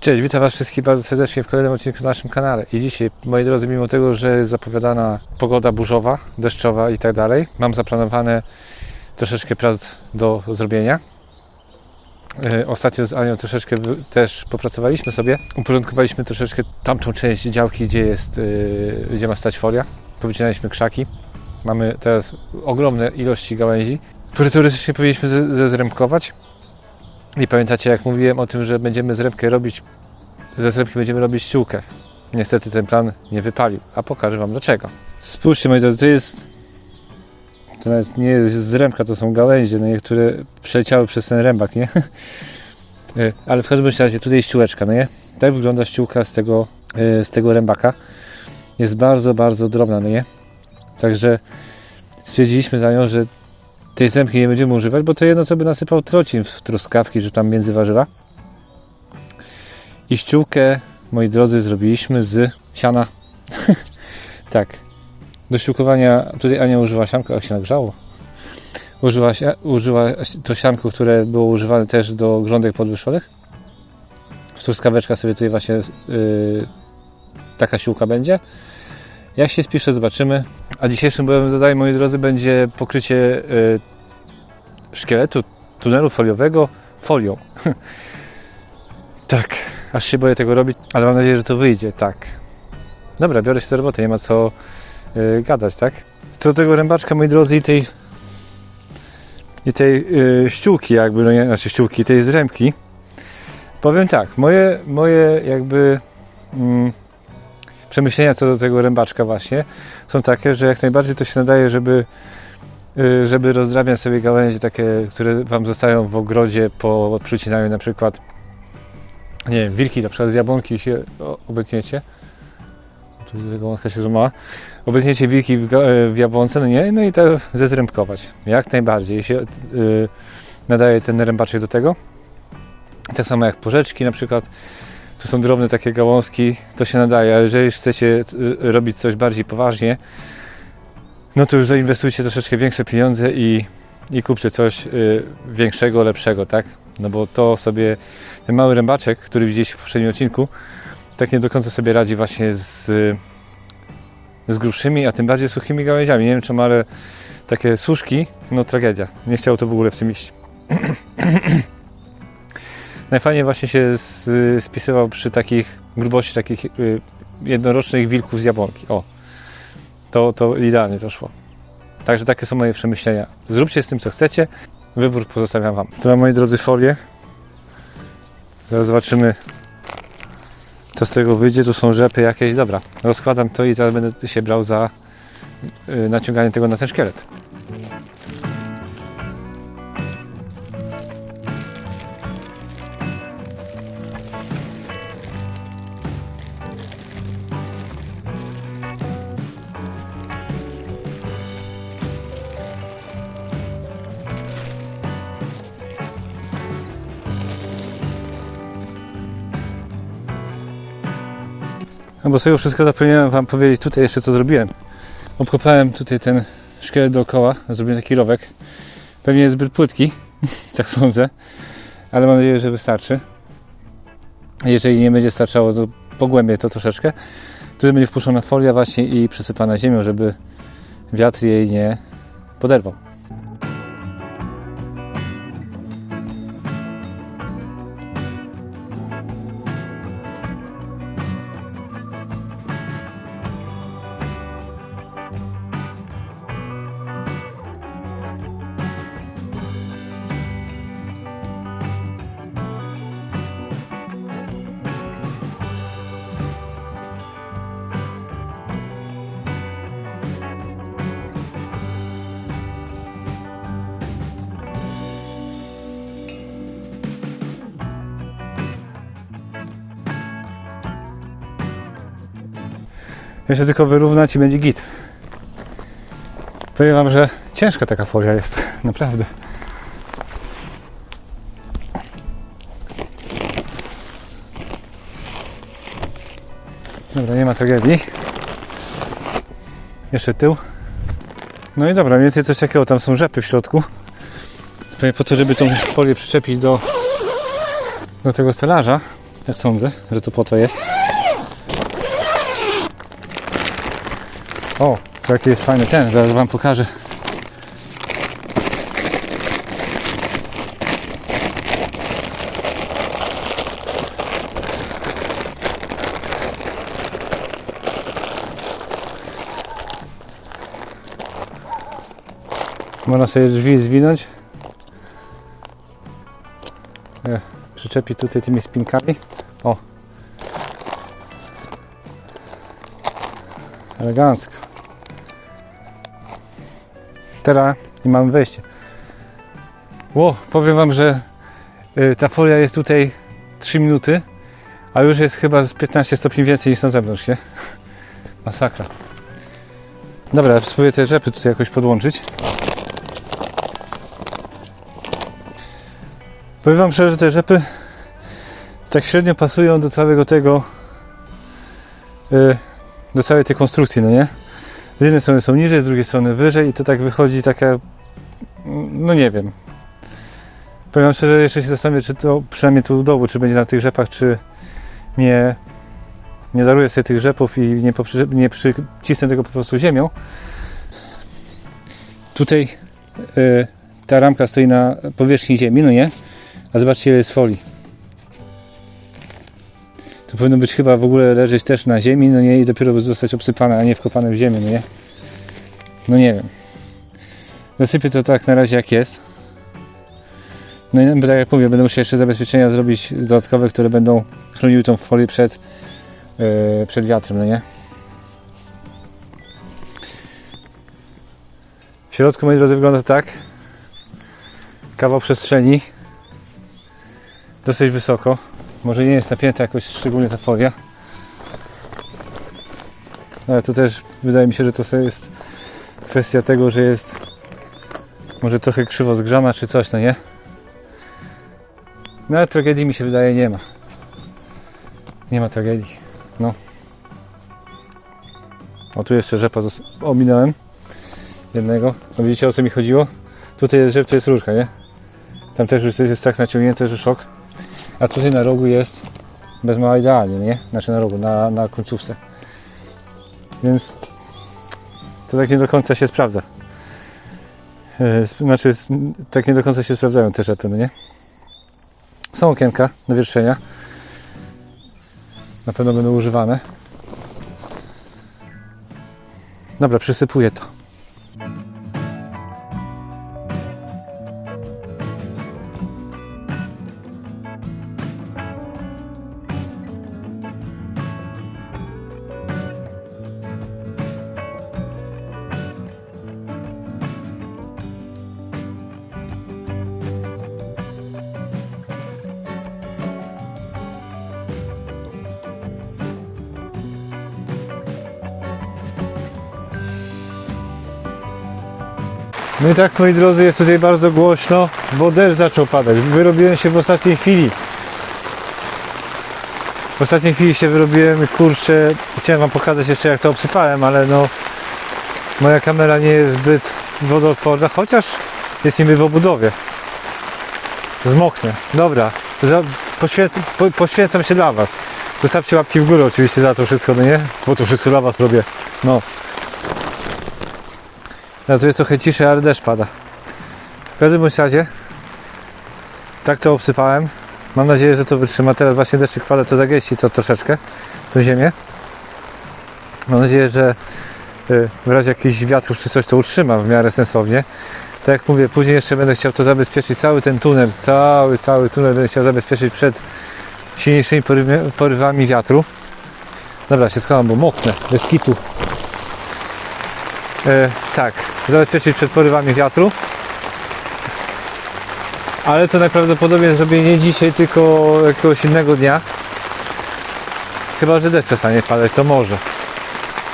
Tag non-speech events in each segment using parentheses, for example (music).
Cześć, witam Was wszystkich bardzo serdecznie w kolejnym odcinku na naszym kanale. I dzisiaj, moi drodzy, mimo tego, że jest zapowiadana pogoda burzowa, deszczowa i tak dalej, mam zaplanowane troszeczkę prac do zrobienia. E, Ostatnio z Anią troszeczkę też popracowaliśmy sobie. Uporządkowaliśmy troszeczkę tamtą część działki, gdzie jest, e, gdzie ma stać folia. Powycinaliśmy krzaki. Mamy teraz ogromne ilości gałęzi, które teoretycznie powinniśmy ze- zezrębkować. I pamiętacie, jak mówiłem o tym, że będziemy zrębkę robić, ze zrębki będziemy robić ściółkę. Niestety ten plan nie wypalił, a pokażę Wam dlaczego. Spójrzcie, moi drodzy, to jest. To nawet nie jest zrębka, to są gałęzie, no nie, które przeleciały przez ten rębak, nie? (laughs) E, Ale w każdym razie tutaj ściółeczka, no nie? Tak wygląda ściółka z tego, e, z tego rębaka. Jest bardzo, bardzo drobna, no nie? Także stwierdziliśmy za nią, że tej zrębki nie będziemy używać, bo to jedno co by nasypał trocin w truskawki, że tam między warzywa. I ściółkę, moi drodzy, zrobiliśmy z siana. (laughs) tak. Do ściółkowania, tutaj Ania użyła sianko, jak się nagrzało. Użyła, użyła to sianko, które było używane też do grządek podwyższonych. W truskaweczka sobie tutaj właśnie yy, taka ściółka będzie. Jak się spisze, zobaczymy. A dzisiejszym moim zadaniem, moi drodzy, będzie pokrycie yy, szkieletu tunelu foliowego folią. tak, aż się boję tego robić, ale mam nadzieję, że to wyjdzie, tak. Dobra, biorę się do roboty, nie ma co yy, gadać, tak? Co do tego rębaczka, moi drodzy, i tej i tej yy, ściółki jakby, no nie, znaczy ściółki, tej zrębki, powiem tak, moje, moje jakby mm, przemyślenia co do tego rębaczka właśnie są takie, że jak najbardziej to się nadaje, żeby żeby rozdrabniać sobie gałęzie takie, które Wam zostają w ogrodzie po przycinaniu na przykład nie wiem, wilki na przykład z jabłonki się obetniecie. Tu że gałązka się złamała. Obetniecie wilki w, e, w jabłonce, no nie, no i to zezrębkować. Jak najbardziej się y, nadaje ten rębaczek do tego. Tak samo jak porzeczki na przykład. To są drobne takie gałązki, to się nadaje, ale jeżeli chcecie y, robić coś bardziej poważnie, no to już zainwestujcie troszeczkę większe pieniądze i, i kupcie coś y, większego, lepszego, tak? No bo to sobie, ten mały rębaczek, który widzieliście w poprzednim odcinku, tak nie do końca sobie radzi właśnie z, z grubszymi, a tym bardziej suchymi gałęziami. Nie wiem czemu, ale takie suszki, no tragedia. Nie chciało to w ogóle w tym iść. (clears throat) Najfajniej właśnie się z, spisywał przy takich grubości takich y, jednorocznych wilków z jabłonki. O, to, to idealnie to szło. Także takie są moje przemyślenia. Zróbcie z tym, co chcecie. Wybór pozostawiam Wam. To moi drodzy folie. Zaraz zobaczymy, co z tego wyjdzie. Tu są rzepy jakieś. Dobra, rozkładam to i teraz będę się brał za y, naciąganie tego na ten szkielet. No bo z tego wszystko zapomniałem Wam powiedzieć tutaj jeszcze co zrobiłem. Obkopałem tutaj ten szkielet dookoła, zrobiłem taki rowek. Pewnie jest zbyt płytki, (laughs) tak sądzę, ale mam nadzieję, że wystarczy. Jeżeli nie będzie starczało, to pogłębię to troszeczkę. Tutaj będzie wpuszczona folia właśnie i przysypana ziemią, żeby wiatr jej nie poderwał. Jeszcze tylko wyrównać i będzie git. Powiem Wam, że ciężka taka folia jest, (laughs) naprawdę. Dobra, nie ma tragedii. Jeszcze tył. No i dobra, mniej więcej coś takiego, tam są rzepy w środku. Po to, żeby tą folię przyczepić do, do tego stelaża. Tak sądzę, że to po to jest. O, jaki jest fajny ten, zaraz wam pokażę. Można sobie drzwi zwinąć. E, przyczepić tutaj tymi spinkami. O. Elegancko. Teraz i mamy wejście. Ło, powiem Wam, że y, ta folia jest tutaj 3 minuty, a już jest chyba z 15 stopni więcej niż na zewnątrz, nie? (laughs) Masakra. Dobra, spróbuję te rzepy tutaj jakoś podłączyć. Powiem Wam szczerze, że te rzepy tak średnio pasują do całego tego, y, do całej tej konstrukcji, no nie? Z jednej strony są niżej, z drugiej strony wyżej i to tak wychodzi taka, no nie wiem. Powiem szczerze, jeszcze się zastanawiam, czy to przynajmniej tu u dołu, czy będzie na tych rzepach, czy nie, nie daruję sobie tych rzepów i nie, poprzy, nie przycisnę tego po prostu ziemią. Tutaj y, ta ramka stoi na powierzchni ziemi, no nie? A zobaczcie ile jest folii. To powinno być chyba w ogóle leżeć też na ziemi, no nie, i dopiero zostać obsypane, a nie wkopane w ziemię, no nie? No nie wiem. Zasypię to tak na razie jak jest. No i tak jak mówię, będę musiał jeszcze zabezpieczenia zrobić dodatkowe, które będą chroniły tą folię przed, yy, przed wiatrem, no nie? W środku, moi drodzy, wygląda tak. Kawał przestrzeni. Dosyć wysoko. Może nie jest napięta jakoś szczególnie ta folia. Ale tu też wydaje mi się, że to jest kwestia tego, że jest może trochę krzywo zgrzana czy coś, no nie? No ale tragedii mi się wydaje nie ma. Nie ma tragedii. No. O tu jeszcze rzepa ominąłem. Jednego. No widzicie o co mi chodziło? Tutaj jest rzep, to jest różka, nie? Tam też już jest tak naciągnięte, że szok. A tutaj na rogu jest bez mała idealnie, nie? Znaczy na rogu, na, na końcówce. Więc to tak nie do końca się sprawdza. E, Znaczy, tak nie do końca się sprawdzają te rzepy, no nie? Są okienka do wierszenia. Na pewno będą używane. Dobra, przysypuję to. No i tak, moi drodzy, jest tutaj bardzo głośno, bo deszcz zaczął padać. Wyrobiłem się w ostatniej chwili. W ostatniej chwili się wyrobiłem, kurczę, chciałem wam pokazać jeszcze jak to obsypałem, ale no moja kamera nie jest zbyt wodoodporna, chociaż jest niby w obudowie. Zmoknie. Dobra, za, poświęc, po, poświęcam się dla was. Zostawcie łapki w górę oczywiście za to wszystko, no nie? Bo to wszystko dla was robię. No. No tu jest trochę ciszej, ale deszcz pada. W każdym bądź razie tak to obsypałem. Mam nadzieję, że to wytrzyma. Teraz właśnie deszczyk pada, to zagęści to troszeczkę, tą ziemię. Mam nadzieję, że y, w razie jakichś wiatrów czy coś to utrzyma w miarę sensownie. Tak jak mówię, później jeszcze będę chciał to zabezpieczyć, cały ten tunel, cały, cały tunel będę chciał zabezpieczyć przed silniejszymi porywami wiatru. Dobra, się schowam, bo moknę, bez kitu. E, tak, zabezpieczyć przed porywami wiatru. Ale to najprawdopodobniej zrobię nie dzisiaj, tylko jakiegoś innego dnia. Chyba, że deszcz przestanie padać, to może.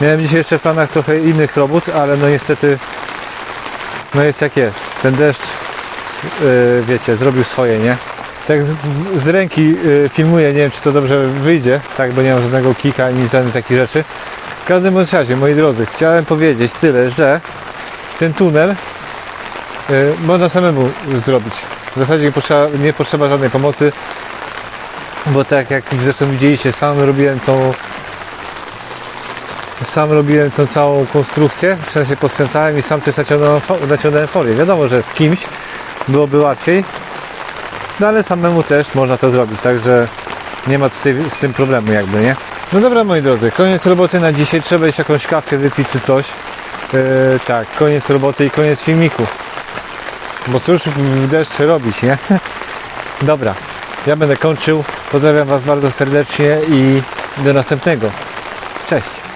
Miałem dzisiaj jeszcze w planach trochę innych robót, ale no niestety no jest jak jest. Ten deszcz, yy, wiecie, zrobił swoje, nie? Tak z, z ręki yy, filmuję, nie wiem czy to dobrze wyjdzie, tak, bo nie mam żadnego kika ani żadnych takich rzeczy. W każdym razie, moi drodzy, chciałem powiedzieć tyle, że ten tunel y, można samemu zrobić. W zasadzie nie potrzeba, nie potrzeba żadnej pomocy. bo tak jak zresztą widzieliście, sam robiłem tą sam robiłem tą całą konstrukcję, w sensie poskręcałem i sam też naciągnąłem, naciągnąłem folię. Wiadomo, że z kimś byłoby łatwiej, no ale samemu też można to zrobić, także nie ma tutaj z tym problemu jakby, nie? No dobra moi drodzy, koniec roboty na dzisiaj, trzeba iść jakąś kawkę wypić czy coś. Yy, tak, koniec roboty i koniec filmiku. Bo cóż w deszcz robić, nie? (laughs) Dobra, ja będę kończył. Pozdrawiam Was bardzo serdecznie i do następnego. Cześć.